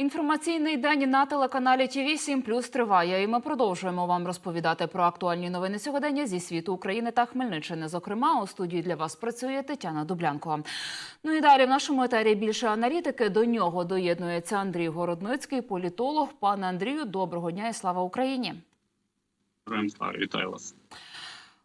Інформаційний день на телеканалі ТВ 7 плюс триває, і ми продовжуємо вам розповідати про актуальні новини сьогодення зі світу України та Хмельниччини. Зокрема, у студії для вас працює Тетяна Дублянко. Ну і далі в нашому етері більше аналітики. До нього доєднується Андрій Городницький, політолог. Пане Андрію, доброго дня і слава Україні. Вітаю вас.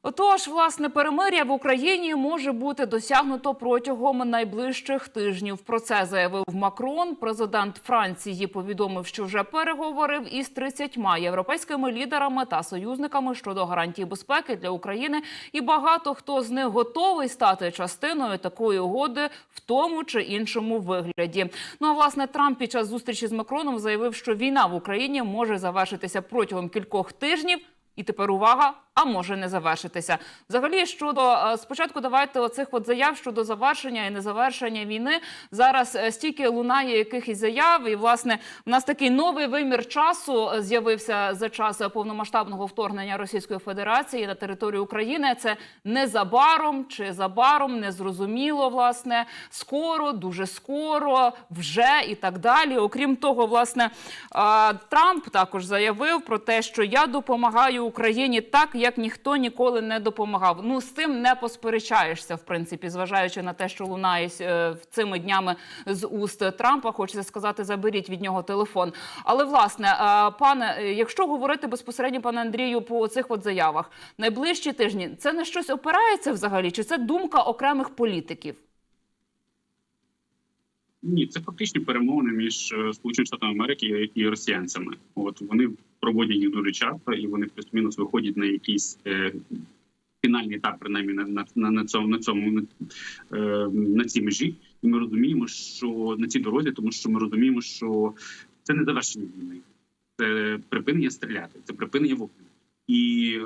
Отож, власне, перемир'я в Україні може бути досягнуто протягом найближчих тижнів. Про це заявив Макрон. Президент Франції повідомив, що вже переговорив із 30 європейськими лідерами та союзниками щодо гарантій безпеки для України. І багато хто з них готовий стати частиною такої угоди в тому чи іншому вигляді. Ну а власне Трамп під час зустрічі з Макроном заявив, що війна в Україні може завершитися протягом кількох тижнів. І тепер увага, а може не завершитися. Взагалі, щодо е, спочатку, давайте оцих от заяв щодо завершення і незавершення війни. Зараз е, стільки лунає якихось заяв, і власне в нас такий новий вимір часу е, з'явився за час повномасштабного вторгнення Російської Федерації на територію України. Це незабаром чи забаром, незрозуміло, власне, скоро, дуже скоро, вже і так далі. Окрім того, власне, Трамп також заявив про те, що я допомагаю Україні так, як ніхто ніколи не допомагав. Ну з цим не посперечаєшся, в принципі, зважаючи на те, що лунає е, цими днями з уст Трампа. Хочеться сказати, заберіть від нього телефон. Але власне, е, пане, е, якщо говорити безпосередньо, пане Андрію, по цих от заявах, найближчі тижні це на щось опирається взагалі, чи це думка окремих політиків? Ні, це фактичні перемовини між е, Сполученими Штатами Америки і росіянцями. От вони проводять їх дуже часто, і вони плюс-мінус виходять на якийсь е, фінальний етап, принаймні на, на, на, на цьому на цьому е, на цій межі. І ми розуміємо, що на цій дорозі, тому що ми розуміємо, що це не завершення війни, це припинення стріляти, це припинення вогню. І е,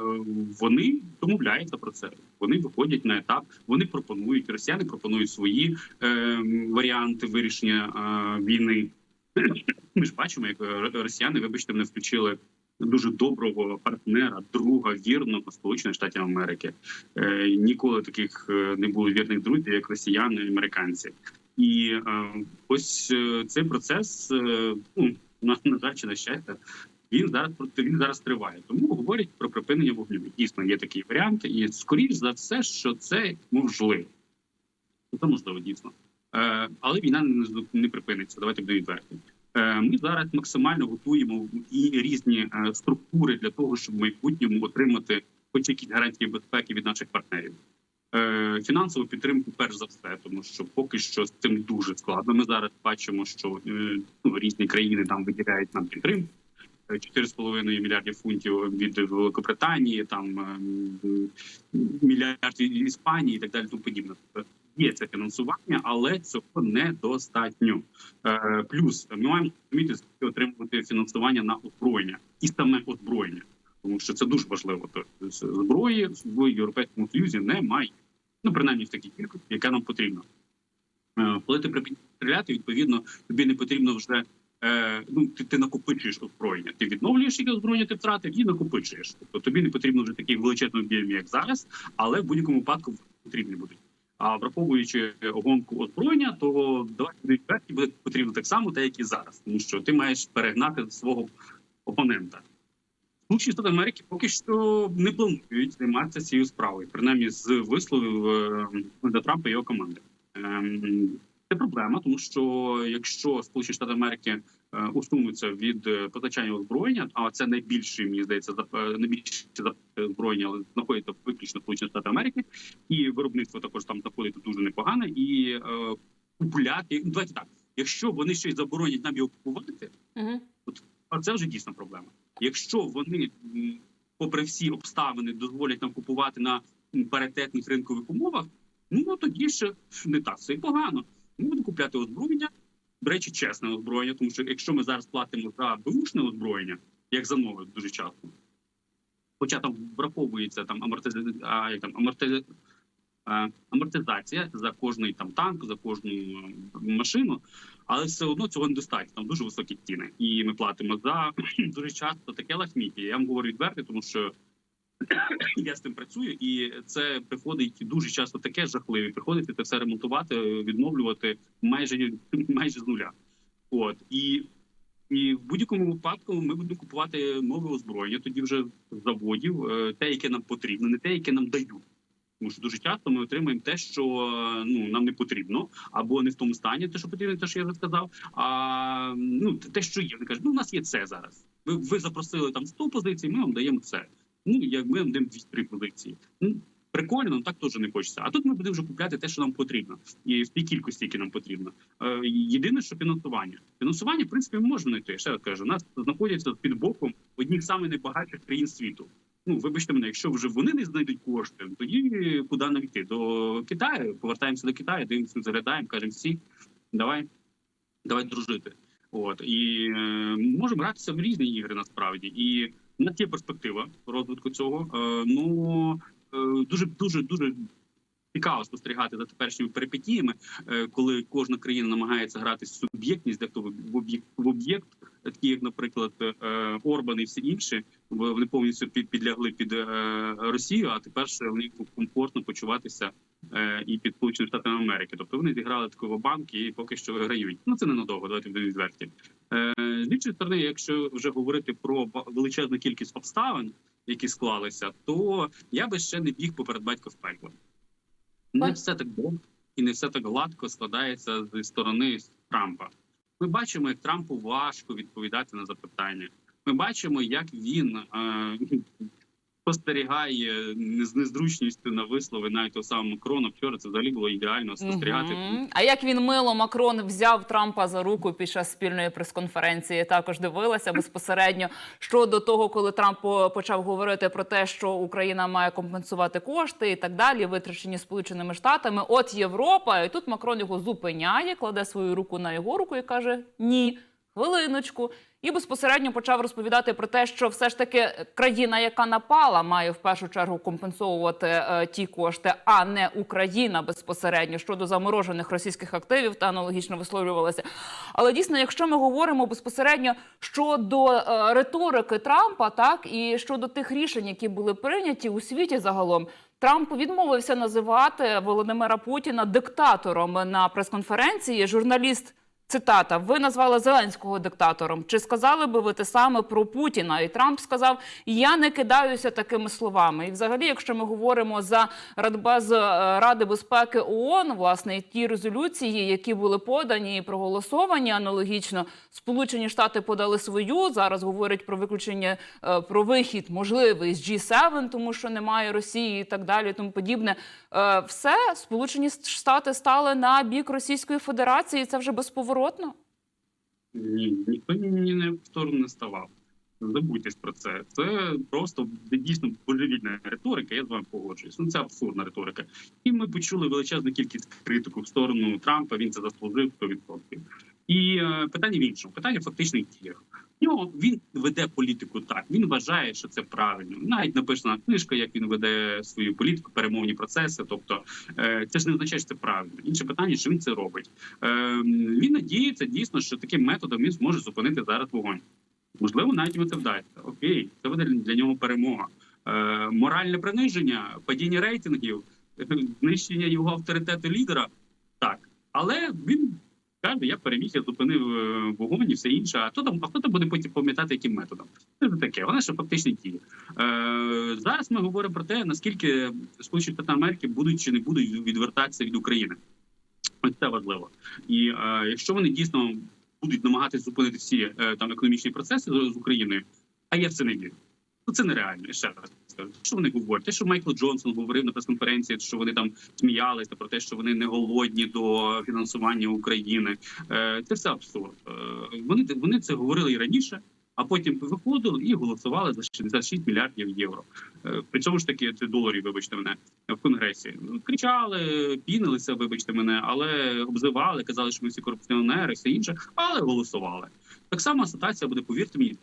вони домовляються про це. Вони виходять на етап. Вони пропонують росіяни пропонують свої е, варіанти вирішення е, війни. Ми ж бачимо, як е, росіяни, вибачте, не включили дуже доброго партнера, друга вірного Сполучених Штатів Америки. Е, ніколи таких е, не було вірних друзів, як росіяни і американці. І е, ось цей процес, ну на жаль, чи на щастя, він зараз він зараз триває. Тому говорять про припинення вогню. Дійсно, є такий варіант, і скоріш за все, що це можливо. Це можливо дійсно. Е, але війна не, не припиниться. Давайте будемо відверті. Е, ми зараз максимально готуємо і різні е, структури для того, щоб в майбутньому отримати хоч якісь гарантії безпеки від наших партнерів. Е, Фінансову підтримку, перш за все, тому що поки що з цим дуже складно. Ми зараз бачимо, що е, ну, різні країни там виділяють нам підтримку. 4,5 мільярдів фунтів від Великобританії, там ем, мільярд від Іспанії і так далі. Тому подібне. Тобто Є це фінансування, але цього недостатньо. Е, Плюс ми маємо розуміти, скільки отримувати фінансування на озброєння і саме озброєння, тому що це дуже важливо. Тобто зброї в європейському союзі немає. Ну принаймні в такій кількості, яка нам потрібна. Е, Коли ти припиняєш стріляти, відповідно тобі не потрібно вже е, ну ти, ти накопичуєш озброєння. Ти відновлюєш яке озброєння, ти втратив і накопичуєш. Тобто тобі не потрібно вже такий величезний об'єм, як зараз, але в будь-якому випадку потрібні будуть. А враховуючи гонку озброєння, то давайте буде потрібно так само, так як і зараз, тому що ти маєш перегнати свого опонента. Сполучені Штати Америки поки що не планують займатися цією справою, принаймні з висловів до Трампа і його команди. Це проблема, тому що якщо Сполучені Штати Америки е, усунуться від е, постачання озброєння, а це найбільше мені здається е, найбільше озброєння, але знаходиться виключно Сполучені Штати Америки, і виробництво також там знаходиться дуже непогане. І е, купляти ну, давайте так. Якщо вони щось заборонять нам його купувати, Угу. а це вже дійсна проблема. Якщо вони, попри всі обставини, дозволять нам купувати на паритетних ринкових умовах, ну тоді ще не так все і погано. Ми будемо купляти озброєння. До речі, чесне озброєння, тому що якщо ми зараз платимо за бушне озброєння, як за нове дуже часто, хоча там враховується там амортизація, а, як там аморти... а, амортизація за кожний там танк, за кожну е, машину, але все одно цього недостатньо. Там дуже високі ціни, і ми платимо за дуже часто таке лахміття. Я вам говорю відверто, тому що я з тим працюю, і це приходить дуже часто таке жахливе. Приходиться це все ремонтувати, відновлювати майже майже з нуля. От і І в будь-якому випадку ми будемо купувати нове озброєння, тоді вже з заводів, е, те, яке нам потрібно, не те, яке нам дають. Тому що дуже часто ми отримуємо те, що ну нам не потрібно, або не в тому стані, те, що потрібно, те, що я вже сказав. А ну те, що є, вони кажуть, ну у нас є це зараз. Ви, ви запросили там 100 позицій, ми вам даємо це. Ну як ми вам даємо 2-3. Ну прикольно, але так теж не хочеться. А тут ми будемо вже купляти те, що нам потрібно, і в тій кількості, які нам потрібно. Е, єдине, що фінансування. Фінансування, в принципі, можна знайти. Ще раз кажу, нас знаходяться під боком одних самих найбагатших країн світу. Ну, вибачте мене, якщо вже вони не знайдуть кошти, тоді куди нам йти? До Китаю. Повертаємося до Китаю, дивимося, заглядаємо, кажемо всі, давай, давай дружити. От і е, можемо гратися в різні ігри насправді. І в нас є перспектива розвитку цього. Е, ну е, дуже дуже дуже цікаво спостерігати за теперішніми перипетіями, е, коли кожна країна намагається грати в суб'єктність, дехто в об'єкт такі як, наприклад, е, Орбан і всі інші, вони повністю підлягли під е, Росію. А тепер вони комфортно почуватися і під Сполученими Штатами Америки. Тобто вони зіграли такого банк і поки що виграють. Ну це ненадовго, давайте будемо відверті. З іншої сторони, якщо вже говорити про величезну кількість обставин, які склалися, то я би ще не біг поперед батька в пекло. Не все так добре і не все так гладко складається зі сторони Трампа. Ми бачимо, як Трампу важко відповідати на запитання. Ми бачимо, як він е, спостерігає не з незручністю на вислови навіть того самого Макрона. Вчора це взагалі було ідеально спостерігати. Мгм. А як він мило Макрон взяв Трампа за руку під час спільної прес-конференції? Також дивилася безпосередньо щодо того, коли Трамп почав говорити про те, що Україна має компенсувати кошти і так далі, витрачені Сполученими Штатами. От Європа, і тут Макрон його зупиняє, кладе свою руку на його руку і каже: Ні, хвилиночку. І безпосередньо почав розповідати про те, що все ж таки країна, яка напала, має в першу чергу компенсовувати е, ті кошти, а не Україна безпосередньо щодо заморожених російських активів та аналогічно висловлювалася. Але дійсно, якщо ми говоримо безпосередньо щодо е, риторики Трампа, так і щодо тих рішень, які були прийняті у світі загалом. Трамп відмовився називати Володимира Путіна диктатором на прес-конференції. Журналіст Цитата: ви назвали Зеленського диктатором. Чи сказали би ви те саме про Путіна? І Трамп сказав: Я не кидаюся такими словами. І, взагалі, якщо ми говоримо за Радбез е, Ради безпеки ООН, власне, ті резолюції, які були подані і проголосовані аналогічно, Сполучені Штати подали свою. Зараз говорять про виключення е, про вихід можливий з G7, тому що немає Росії і так далі. Тому подібне. Е, Все Сполучені Штати стали на бік Російської Федерації. Це вже безповоротно. Ні, ніхто ні, в сторону не ставав. Забудьтесь про це. Це просто дійсно божевільна риторика. Я з вами погоджуюсь. Ну це абсурдна риторика. І ми почули величезну кількість критику в сторону Трампа. Він це заслужив 100%. І е, питання в іншому, питання в фактичних діях. Нього він веде політику так. Він вважає, що це правильно. Навіть написана книжка, як він веде свою політику, перемовні процеси. Тобто, е, це ж не означає, що це правильно. Інше питання, що він це робить. Е, він надіється дійсно, що таким методом він зможе зупинити зараз вогонь. Можливо, навіть йому це вдасться. Окей, це буде для нього перемога. Е, моральне приниження, падіння рейтингів, знищення його авторитету лідера. Так, але він каже: я переміг, я зупинив е, вогонь і все інше. А хто там, а хто там буде потім пам'ятати, яким методом? Це таке. Вона ще фактично діє. Е, зараз ми говоримо про те, наскільки Сполучені Штати Америки будуть чи не будуть відвертатися від України. Ось це важливо. І е, якщо вони дійсно будуть намагатися зупинити всі е, там економічні процеси з, з Україною, а я в це не вірю. Ну це нереально. Ще раз. Що вони говорять? Те, що Майкл Джонсон говорив на прес-конференції, що вони там сміялися про те, що вони не голодні до фінансування України. Е, це все абсурд. Е, вони вони це говорили і раніше. А потім виходили і голосували за 66 мільярдів євро. Е, При цьому ж таки це доларів, вибачте мене, в конгресі. Кричали, пінилися, вибачте мене, але обзивали, казали, що ми всі корупціонери, все інше, але голосували. Так само ситуація буде, повірте мені,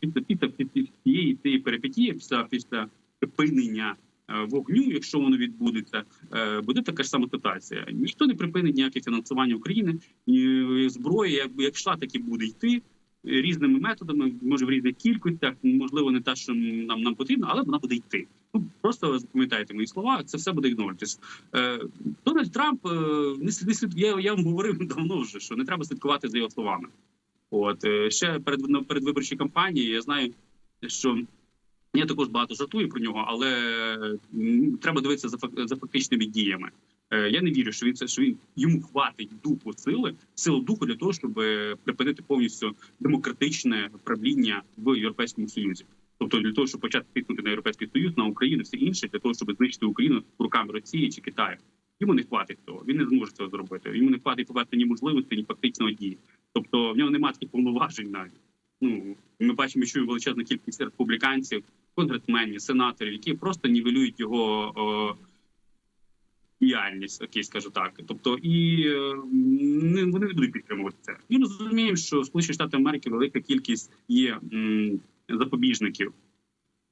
після після цієї цієї перипетії, після після припинення е, вогню, якщо воно відбудеться, е, буде така ж сама ситуація. Ніхто не припинить ніяке фінансування України, ні зброї, як, йшла, так і буде йти різними методами, може в різних кількостях, можливо, не те, що нам нам потрібно, але вона буде йти. Ну просто запам'ятайте мої слова. Це все буде ігноритись. Е, Дональд Трамп е, не слід. Я, я вам говорив давно вже, що не треба слідкувати за його словами. От е, ще перед на передвиборчій кампанії я знаю, що я також багато жартую про нього, але треба дивитися за за фактичними діями. Е, Я не вірю, що він це що він йому хватить духу сили, сили духу для того, щоб е, припинити повністю демократичне правління в Європейському Союзі. Тобто для того, щоб почати тиснути на європейський союз, на Україну, все інше для того, щоб знищити Україну руками Росії чи Китаю. Йому не хватить цього. Він не зможе цього зробити. Йому не хватить побачити ні можливості, ні фактичного дії. Тобто в нього немає таких повноважень навіть. Ну ми бачимо, що величезна кількість республіканців, конгресменів, сенаторів, які просто нівелюють його о, діяльність, окей, скажу так. Тобто, і е, не вони не будуть підтримувати це. Ми розуміємо, що Сполучені Штати Америки велика кількість є м, запобіжників,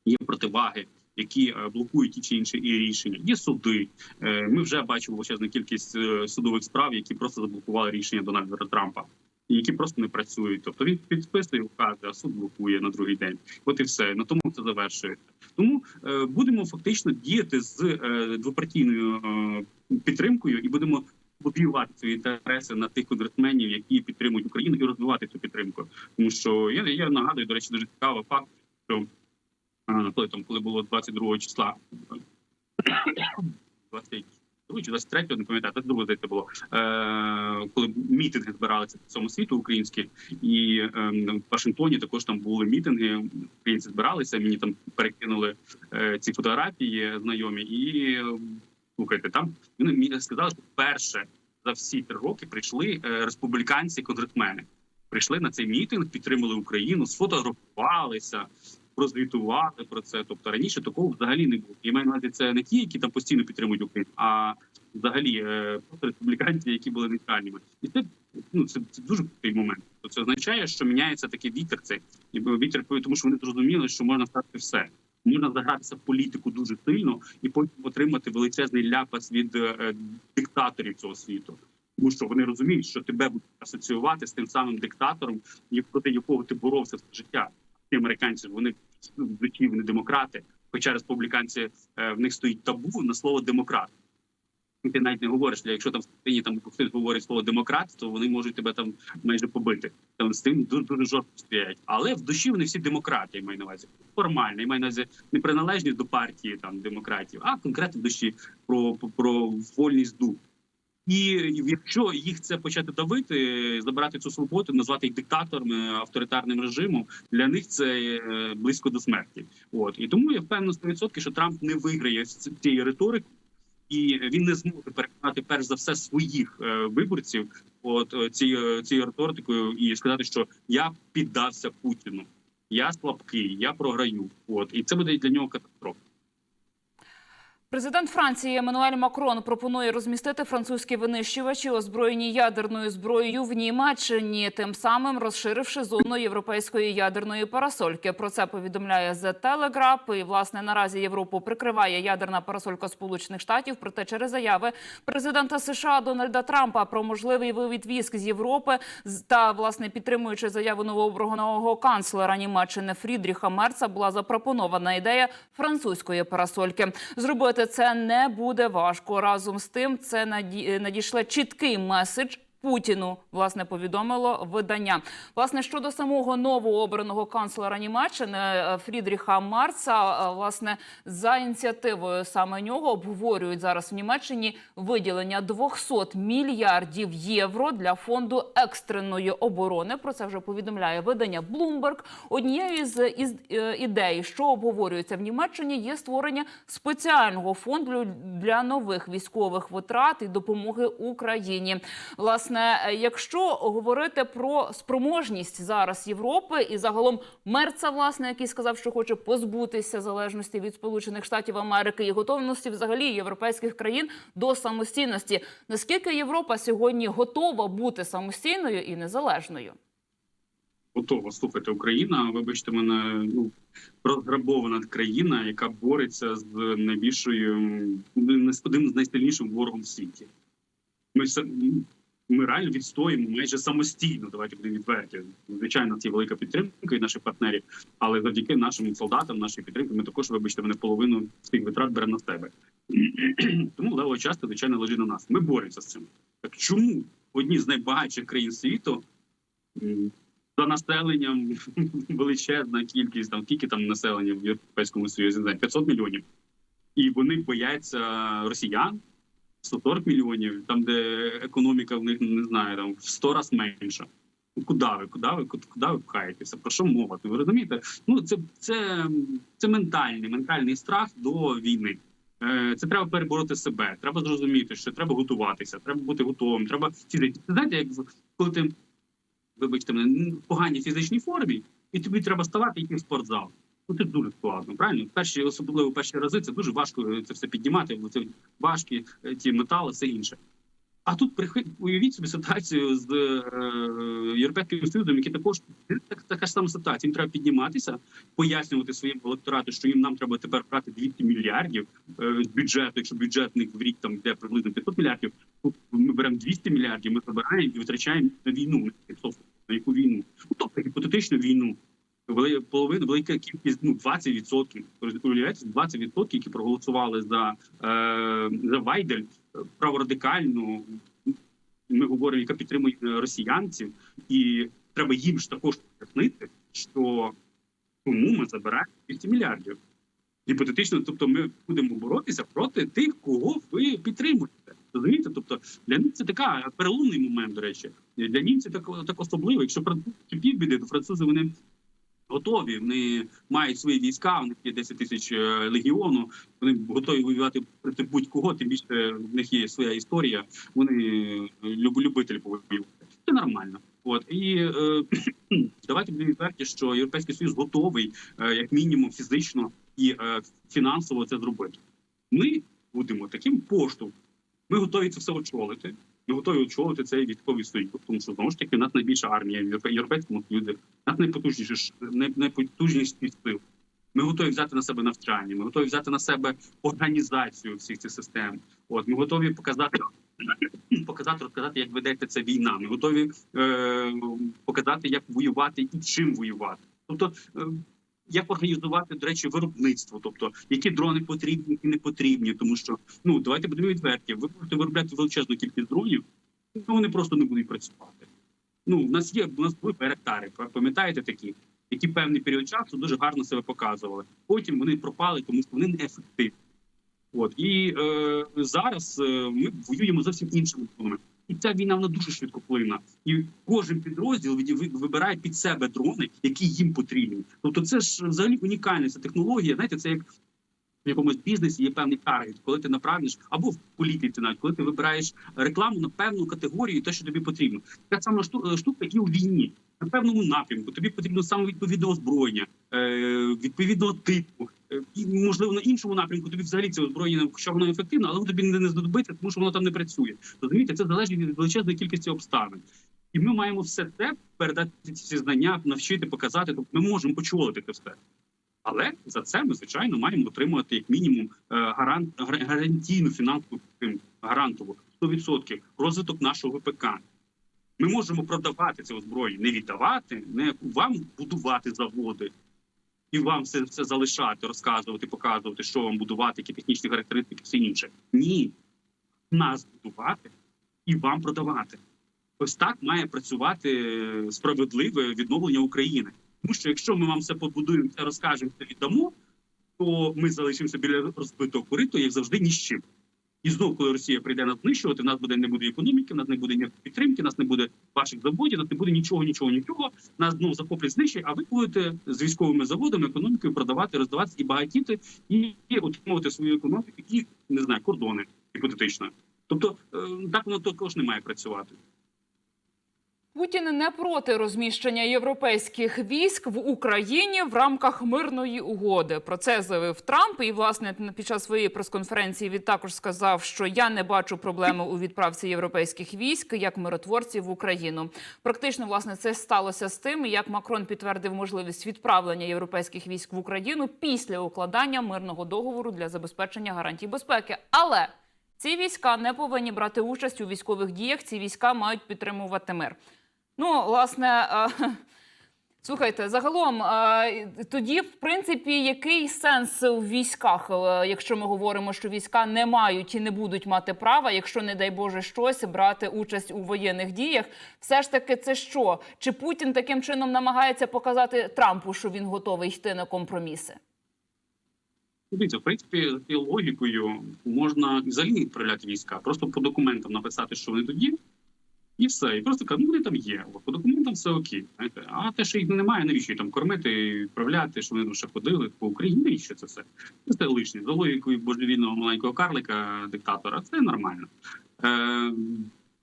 є противаги. Які е, блокують ті чи інші рішення, є суди. Е, Ми вже бачимо величезну кількість е, судових справ, які просто заблокували рішення Дональда Трампа, які просто не працюють. Тобто він підписує укази, а суд блокує на другий день. От і все на тому це завершується. Тому е, будемо фактично діяти з е, двопартійною е, підтримкою і будемо лобіювати свої інтереси на тих конгресменів, які підтримують Україну, і розвивати цю підтримку. Тому що я, я нагадую, до речі, дуже цікавий факт, що коли там, коли було 22 числа. 22 чи 23, не пам'ятаю, 22 здається було, е, коли мітинги збиралися по всьому світу українські, і е, в Вашингтоні також там були мітинги, українці збиралися, мені там перекинули е, ці фотографії знайомі, і слухайте, там вони мені сказали, що вперше за всі три роки прийшли е, республіканці конгресмени. Прийшли на цей мітинг, підтримали Україну, сфотографувалися, прозвітували про це. Тобто раніше такого взагалі не було. І маю на увазі це не ті, які там постійно підтримують Україну, а взагалі е, республіканці, які були нейтральними. І це ну це, це дуже крутий момент. Тобто це означає, що міняється такий вітер. Цей і вітер, тому що вони зрозуміли, що можна стати все. Можна загратися в політику дуже сильно і потім отримати величезний ляпас від е, диктаторів цього світу. Тому що вони розуміють, що тебе будуть асоціювати з тим самим диктатором, проти якого ти боровся все життя. Ті американці вони в вони демократи. Хоча республіканці е, в них стоїть табу на слово демократ. І ти навіть не говориш, якщо там в країні там хтось говорить слово демократ, то вони можуть тебе там майже побити. Там з тим дуже дуже жорстко стоять. Але в душі вони всі демократи, я маю на увазі. Формально, я маю на увазі не приналежність до партії там демократів, а конкретно в душі про, про вольність духу. І якщо їх це почати давити, забирати цю свободу, назвати їх диктаторами, авторитарним режимом, для них це е, близько до смерті. От і тому я впевнений 100%, що Трамп не виграє цієї риторики, і він не зможе переконати перш за все своїх е, виборців, от е, цією цією риторикою, і сказати, що я піддався Путіну, я слабкий, я програю. От і це буде для нього катастрофа. Президент Франції Еммануель Макрон пропонує розмістити французькі винищувачі, озброєні ядерною зброєю в Німеччині, тим самим розширивши зону європейської ядерної парасольки. Про це повідомляє The Telegraph. І власне наразі Європу прикриває ядерна парасолька Сполучених Штатів. Проте через заяви президента США Дональда Трампа про можливий вивід військ з Європи та власне підтримуючи заяву новообраного канцлера Німеччини Фрідріха Мерца, була запропонована ідея французької парасольки. Зробити це не буде важко. Разом з тим, це наді- надійшле чіткий меседж. Путіну власне повідомило видання. Власне щодо самого новообраного канцлера Німеччини е, Фрідріха Марца, е, власне за ініціативою саме нього обговорюють зараз в Німеччині виділення 200 мільярдів євро для фонду екстреної оборони. Про це вже повідомляє видання Bloomberg. Однією з е, ідей, що обговорюється в Німеччині, є створення спеціального фонду для нових військових витрат і допомоги Україні. Власне, е, якщо говорити про спроможність зараз Європи і загалом Мерца, власне, який сказав, що хоче позбутися залежності від Сполучених Штатів Америки і готовності взагалі європейських країн до самостійності, наскільки Європа сьогодні готова бути самостійною і незалежною? готова слухати Україна. Вибачте мене, ну розграбована країна, яка бореться з найбільшою одним з найсильнішим ворогом в світі. Ми все ми реально відстоїмо майже самостійно. Давайте будемо відверті. Звичайно, це велика підтримка від наших партнерів, але завдяки нашим солдатам, нашій підтримки, ми також, вибачте, мене половину своїх витрат беремо на себе. Тому лева часто, звичайно, лежить на нас. Ми боремося з цим. Так чому одні з найбагатших країн світу за населенням величезна кількість там скільки там населення в Європейському Союзі, не знаю, 500 мільйонів. І вони бояться росіян 140 мільйонів, там де економіка в них не знаю, там в 100 раз менша. Куди ви, куди ви, куди ви пхаєтеся? Про що мова? Ви розумієте? Ну це, це, це ментальний, ментальний страх до війни. Е, Це треба перебороти себе. Треба зрозуміти, що треба готуватися, треба бути готовим. Треба фізично. Знаєте, як коли ти вибачте мене в поганій фізичній формі, і тобі треба ставати йти в спортзал. Ну це дуже складно, правильно? Перші, особливо перші рази, це дуже важко це все піднімати, бо це важкі е, ті метали, все інше. А тут уявіть собі ситуацію з е, Європейським Союзом, який також так, така ж сама ситуація. Їм треба підніматися, пояснювати своєму електорату, що їм нам треба тепер брати 200 мільярдів е, з бюджету. Якщо бюджетник в рік там йде приблизно 500 мільярдів, то ми беремо 200 мільярдів, ми забираємо і витрачаємо на війну. На яку війну? Ну тобто гіпотетичну війну. Половина велика кількість ну 20%. Уявляєте, 20%, які проголосували за, е, за Вайдель праворадикальну. Ми говоримо, яка підтримує е, росіянців, і треба їм ж також пояснити, що тому ми забираємо 200 мільярдів. Гіпотетично, тобто, ми будемо боротися проти тих, кого ви підтримуєте. Розумієте? Тобто для них це така переломний момент, до речі. Для німців так, так особливо. Якщо французи півбіди, то французи вони готові. Вони мають свої війська, у них є 10 тисяч е, легіону. Вони готові воювати проти будь-кого. Тим більше в них є своя історія. Вони е, люб, любителі повоювати. Це нормально. От і е, давайте будемо відверті, що європейський союз готовий, е, як мінімум, фізично і е, фінансово це зробити. Ми будемо таким поштовхом. Ми готові це все очолити. Ми готові очолити цей військовий союз, тому що знову ж таки у нас найбільша армія в Європе- Європейському Союзі, нас найпотужніші найпотужніші сил. Ми готові взяти на себе навчання. Ми готові взяти на себе організацію всіх цих систем. От ми готові показати. Показати, розказати, як ведеться ця війна. Ми готові е, показати, як воювати і чим воювати. Тобто, е, як організувати, до речі, виробництво, тобто які дрони потрібні, які не потрібні, тому що ну давайте будемо відверті. Ви будете виробляти величезну кількість дронів, ну вони просто не будуть працювати. Ну, в нас є, у нас були перектари, пам'ятаєте такі, які певний період часу дуже гарно себе показували. Потім вони пропали, тому що вони неефективні. От і е, зараз е, ми воюємо зовсім іншими дронами. І ця війна вона дуже швидкоплинна. І кожен підрозділ вибирає під себе дрони, які їм потрібні. Тобто, це ж взагалі унікальна ця технологія. Знаєте, це як в якомусь бізнесі є певний таргет, коли ти направиш або в політиці, навіть коли ти вибираєш рекламу на певну категорію, те, що тобі потрібно. Така сама е, штука і у війні на певному напрямку. Тобі потрібно саме відповідне озброєння, е, відповідного типу. Можливо на іншому напрямку тобі взагалі це озброєння, хоча воно ефективно, але тобі не знадобиться, тому що воно там не працює. Розумієте, це залежить від величезної кількості обставин. І ми маємо все це передати ці знання, навчити, показати. Тобто ми можемо почувати це все. Але за це ми звичайно маємо отримувати як мінімум е, гарант гарантійну фінансову гарантову 100% розвиток нашого ВПК. Ми можемо продавати це озброєння, не віддавати, не вам будувати заводи і вам все, все залишати, розказувати, показувати, що вам будувати, які технічні характеристики, все інше. Ні, нас будувати і вам продавати. Ось так має працювати е, справедливе відновлення України. Тому що якщо ми вам все побудуємо, все розкажемо, все віддамо, то ми залишимося біля розбитого кориту, як завжди, ні з чим. І знов, коли Росія прийде нас знищувати, в нас буде не буде економіки, в нас не буде ніякої підтримки, нас не буде ваших заводів, нас не буде нічого, нічого, нічого. Нас знов захоплять знищать, а ви будете з військовими заводами, економікою продавати, роздавати і багатіти, і, і отримувати свою економіку, і не знаю, кордони гіпотетично. Тобто е, так воно також не має працювати. Путін не проти розміщення європейських військ в Україні в рамках мирної угоди. Про це заявив Трамп. І власне під час своєї прес-конференції він також сказав, що я не бачу проблеми у відправці європейських військ як миротворців в Україну. Практично власне це сталося з тим, як Макрон підтвердив можливість відправлення європейських військ в Україну після укладання мирного договору для забезпечення гарантій безпеки. Але ці війська не повинні брати участь у військових діях. Ці війська мають підтримувати мир. Ну, власне, е, Слухайте, загалом е, тоді, в принципі, який сенс у військах, е, якщо ми говоримо, що війська не мають і не будуть мати права, якщо не дай Боже щось брати участь у воєнних діях, все ж таки, це що? Чи Путін таким чином намагається показати Трампу, що він готовий йти на компроміси? Дивіться, в принципі, за логікою можна взагалі відправляти війська, просто по документам написати, що вони є, і все. І просто кажуть, ну вони там є. По документам все окей. Знаєте? А те, що їх немає, навіщо їх там кормити, відправляти, що вони ще ходили по Україні, навіщо це все? Це лишнє. За логікою божевільного маленького карлика, диктатора, це нормально. Е,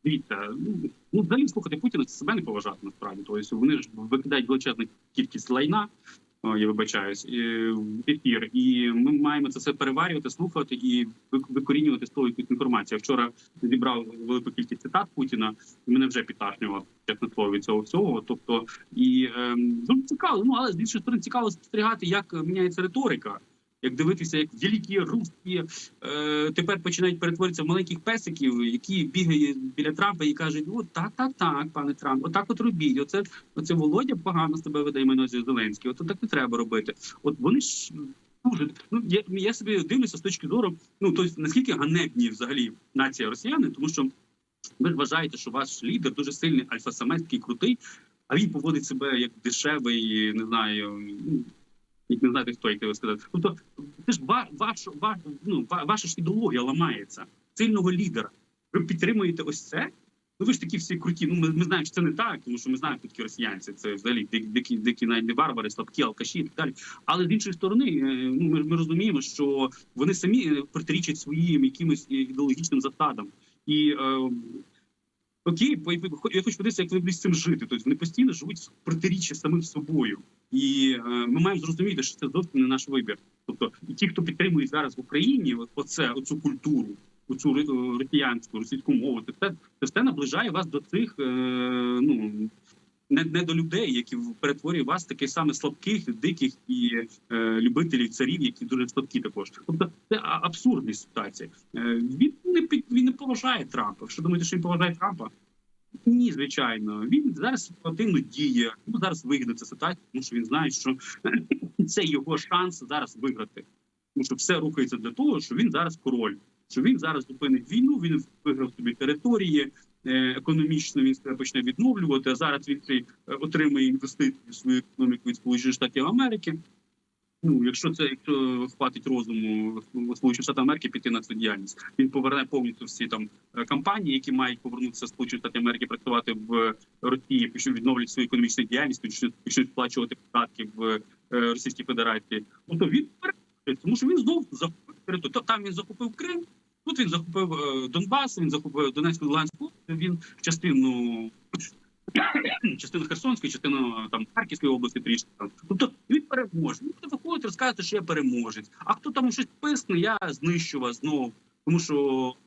Дивіться, ну, ну взагалі слухати Путіна це себе не поважати насправді. Тобто вони ж викидають величезну кількість лайна. О, я вибачаюсь, в ефір, і ми маємо це все переварювати, слухати і вик- викорінювати з того якусь інформацію. Я вчора зібрав велику кількість цитат Путіна, і мене вже підташнювало чесно слово від цього всього. Тобто, і ем, цікаво. Ну але з іншої сторони цікаво спостерігати, як міняється риторика. Як дивитися, як великі русські е, тепер починають перетворитися в маленьких песиків, які бігають біля Трампа і кажуть: от так, так, так, пане Трамп, отак от робіть. Оце оце Володя погано з тебе веде мене Зеленський. От так не треба робити. От вони ж дуже ну я, я собі дивлюся з точки зору. Ну тобто, наскільки ганебні взагалі нація росіяни, тому що ви вважаєте, що ваш лідер дуже сильний альфа-самець, крутий, а він поводить себе як дешевий, не знаю. Не знаєте, хто як тебе сказати. Тобто, це ж ва, ваш, ва, ну, ва- ваша ж ідеологія ламається сильного лідера. Ви підтримуєте ось це. Ну ви ж такі всі круті. Ну ми, ми знаємо, що це не так, тому що ми знаємо, хто такі росіянці. Це взагалі дикі, дикі, дикі навіть не варвари, слабкі, алкаші і так далі. Але з іншої сторони, е, ну ми, ми розуміємо, що вони самі е, протирічать своїм якимось е, ідеологічним засадам. І е, окей, я хочу подивитися, як вони будуть з цим жити. Тобто вони постійно живуть в протиріччі самим собою. І е, ми маємо зрозуміти, що це зовсім не наш вибір. Тобто, і ті, хто підтримує зараз в Україні, оце, оцю культуру, оцю ри- росіянську, російську мову, це все, це все наближає вас до цих е, ну не, не до людей, які перетворює вас таких саме слабких, диких і е, любителів царів, які дуже слабкі також. Тобто це а- абсурдні ситуації. Е, він не він не поважає Трампа. Що думаєте, що він поважає Трампа? Ні, звичайно, він зараз ситуативно діє. Йому зараз вигідна ця ситуація, тому що він знає, що це його шанс зараз виграти. Тому що все рухається для того, що він зараз король, що він зараз зупинить війну. Він виграв собі території е, економічно. Він себе почне відновлювати. А зараз він е, отримує інвестиції в свою економіку від Сполучених Штатів Америки. Ну, якщо це якщо хватить розуму Сполучених Штатів Америки піти на цю діяльність, він поверне повністю всі там е, компанії, які мають повернутися Сполучених Штатів Америки, працювати в Росії, відновлювати свою економічну діяльність, почнуть сплачувати податки в е, Російській Федерації. Тобто він переходить, тому що він знову захопив. То Там він захопив Крим, тут він захопив е, Донбас, він захопив Донецьку Луганську. Він частину частину Херсонської, частину там Харківської області трішки. Тобто він переможе. Він буде виходити, розказувати, що я переможець. А хто там щось писне, я знищу вас знову. Тому що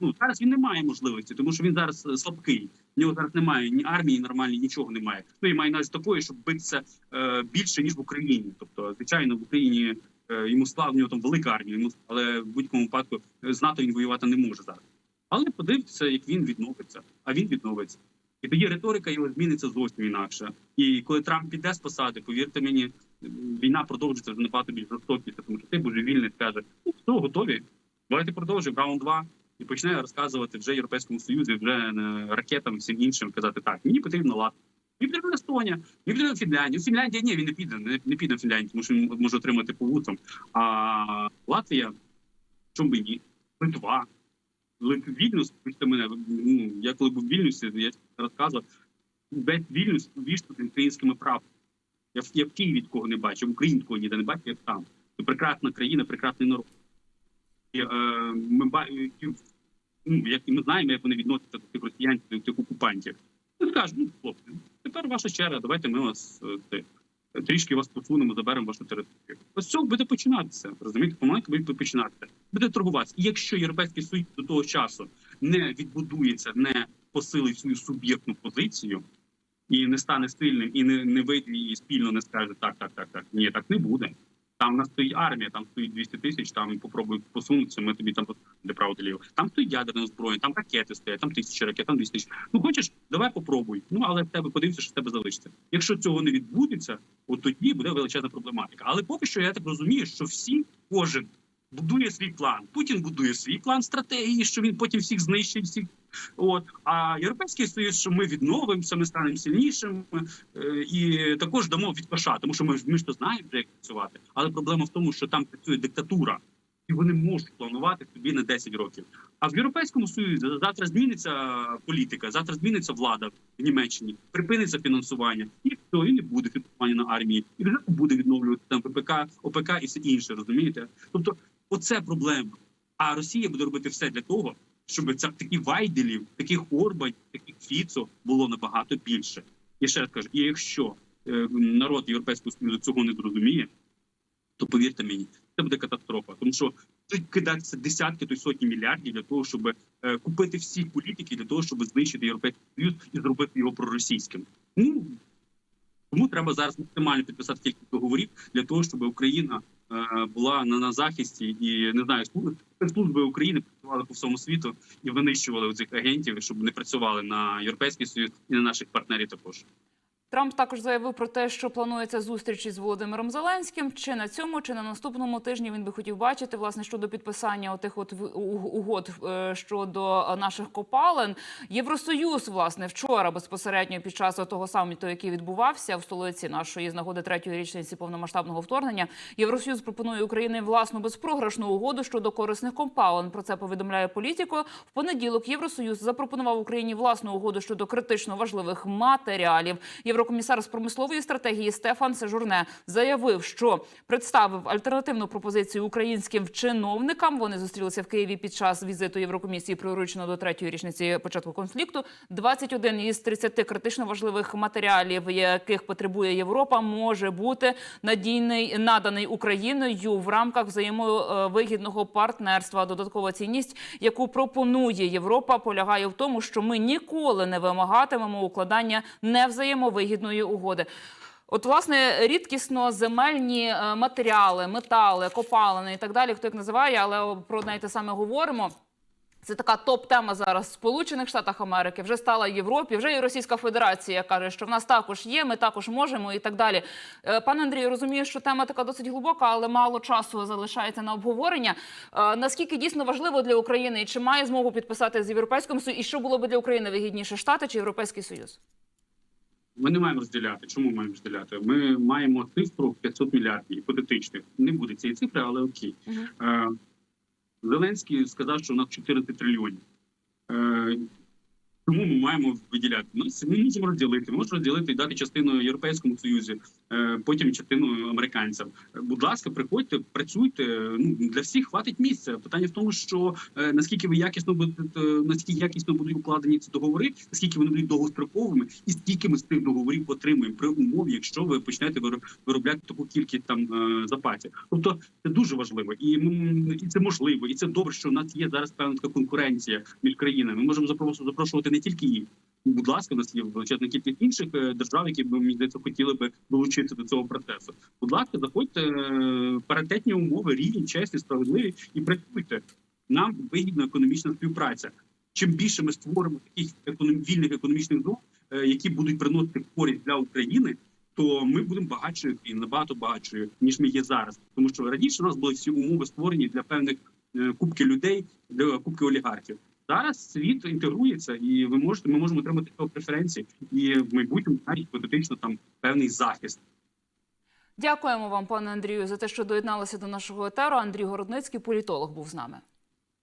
ну зараз він не має можливості, тому що він зараз е, слабкий. В нього зараз немає ні армії, нормальної, нічого немає. Ну і має навіть такої, щоб битися е, більше ніж в Україні. Тобто, звичайно, в Україні е, йому слава, нього там велика армія, йому але в будь-якому випадку е, з НАТО він воювати не може зараз. Але подивіться, як він відновиться. А він відновиться. І тоді риторика його зміниться зовсім інакше. І коли Трамп піде з посади, повірте мені, війна продовжиться вже набагато більш жорстокіше, тому що ти божевільний скаже, ну все, готові. Давайте продовжуємо раунд 2 і почне розказувати вже Європейському Союзі, вже е, ракетам всім іншим казати так. Мені потрібно лад. Мені потрібна Естонія, мені потрібна Фінляндія. Фінляндія ні, він не піде, не, не піде в Фінляндію, тому що він може отримати по вусам. А Латвія, чому би ні? Литва. Вільнюс, мене, ну, я коли був в Вільнюсі, я розказував, весь Вільнюс увіштаний українськими правами. Я, я в Києві такого не бачив, Україн такого ніде не бачив, як там. Це прекрасна країна, прекрасний народ. І, е, ми, ну, як, і ми знаємо, як вони відносяться до цих росіянців, до цих окупантів. Вони скажуть, ну, хлопці, тепер ваша черга, давайте ми вас е, це, трішки вас посунемо, заберемо вашу територію. Ось цього буде починатися. Розумієте, помаленьку буде починатися. Буде торгуватися. І якщо Європейський Союз до того часу не відбудується, не посилить свою суб'єктну позицію і не стане сильним, і не, не вийде і спільно не скаже так, так, так, так. Ні, так не буде. Там в нас стоїть армія, там стоїть 200 тисяч, там попробуй посунутися, ми тобі там де право ліво. Там стоїть ядерне озброєння, там ракети стоять, там тисячі ракет, там 200 тисяч. Ну хочеш, давай попробуй. Ну але в тебе подивимося, що в тебе залишиться. Якщо цього не відбудеться, от тоді буде величезна проблематика. Але поки що я так розумію, що всі, кожен будує свій план. Путін будує свій план стратегії, що він потім всіх знищить, всіх. От а європейський союз, що ми відновимося, ми станемо сильнішим е, і також дамо відпаша, тому що ми ж ми ж то знаємо, як працювати. Але проблема в тому, що там працює диктатура, і вони можуть планувати собі на 10 років. А в європейському союзі завтра зміниться політика, завтра зміниться влада в Німеччині, припиниться фінансування, і все, і не буде фінансування на армії, і вже буде відновлювати там ППК, ОПК і все інше. Розумієте? Тобто, оце проблема. А Росія буде робити все для того, щоб це таких вайделів, таких Орбань, таких Фіцо було набагато більше. І ще раз кажу, і якщо е, народ Європейського Союзу цього не зрозуміє, то повірте мені, це буде катастрофа. Тому що тут кидаються десятки то й сотні мільярдів для того, щоб е, купити всі політики для того, щоб знищити європейський союз і зробити його проросійським. Ну тому треба зараз максимально підписати кількість договорів для того, щоб Україна була на, на захисті і не знаю, служби України працювали по всьому світу і винищували цих агентів, щоб не працювали на європейський союз і на наших партнерів також. Трамп також заявив про те, що планується зустріч із Володимиром Зеленським. Чи на цьому, чи на наступному тижні він би хотів бачити власне щодо підписання отих от угод е, щодо наших копалин. Євросоюз, власне, вчора безпосередньо під час того саміту, який відбувався в столиці нашої з нагоди третьої річниці повномасштабного вторгнення. Євросоюз пропонує Україні власну безпрограшну угоду щодо корисних компалин. Про це повідомляє політико. В понеділок Євросоюз запропонував Україні власну угоду щодо критично важливих матеріалів. Єврокомісар з промислової стратегії Стефан Сежурне заявив, що представив альтернативну пропозицію українським чиновникам. Вони зустрілися в Києві під час візиту Єврокомісії, приуроченого до третьої річниці початку конфлікту. 21 із 30 критично важливих матеріалів, яких потребує Європа, може бути надійний наданий Україною в рамках взаємовигідного партнерства. Додаткова цінність, яку пропонує Європа, полягає в тому, що ми ніколи не вимагатимемо укладання невзаємовигідної угоди. От, власне, рідкісно земельні е, матеріали, метали, копалини і так далі, хто як називає, але про неї те саме говоримо. Це така топ-тема зараз в Сполучених Штатах Америки. Вже стала Європі, вже і Російська Федерація каже, що в нас також є, ми також можемо і так далі. Е, Пане Андрію, розумію, що тема така досить глибока, але мало часу залишається на обговорення. Е, Наскільки дійсно важливо для України, і чи має змогу підписати з європейським Союзом, і що було би для України вигідніше Штати чи Європейський Союз? Ми не маємо розділяти. Чому маємо розділяти? Ми маємо цифру 500 мільярдів гіпотетичних. Не буде цієї цифри, але окей. Е, Зеленський сказав, що у нас 400 трильйонів. Е, Чому ми маємо виділяти? Ну, це ми можемо розділити. Ми можемо розділити і дати частину Європейському Союзі, е, потім частину американцям. Е, Будь ласка, приходьте, працюйте. Ну для всіх хватить місця. Питання в тому, що е, наскільки ви якісно будете, наскільки якісно будуть укладені ці договори, наскільки вони будуть довгостроковими, і скільки ми з тих договорів отримуємо при умові, якщо ви почнете вироб- виробляти таку кількість там е, запасів. Тобто це дуже важливо, і і це можливо, і це добре, що в нас є зараз певна така конкуренція між країнами. Ми можемо запрошувати не тільки їх. Будь ласка, у нас є величезна кількість інших е, держав, які б мені хотіли би долучитися до цього процесу. Будь ласка, заходьте е, паритетні умови, рівні, чесні, справедливі і працюйте. Нам вигідна економічна співпраця. Чим більше ми створимо таких економ... вільних економічних зон, е, які будуть приносити користь для України, то ми будемо багатшою і набагато багатшою, ніж ми є зараз. Тому що раніше у нас були всі умови створені для певних кубки людей, для кубки олігархів. Зараз світ інтегрується, і ви можете, ми можемо отримати цього преференції, і в майбутньому навіть гіпотетично там певний захист. Дякуємо вам, пане Андрію, за те, що доєдналися до нашого етеру. Андрій Городницький, політолог, був з нами.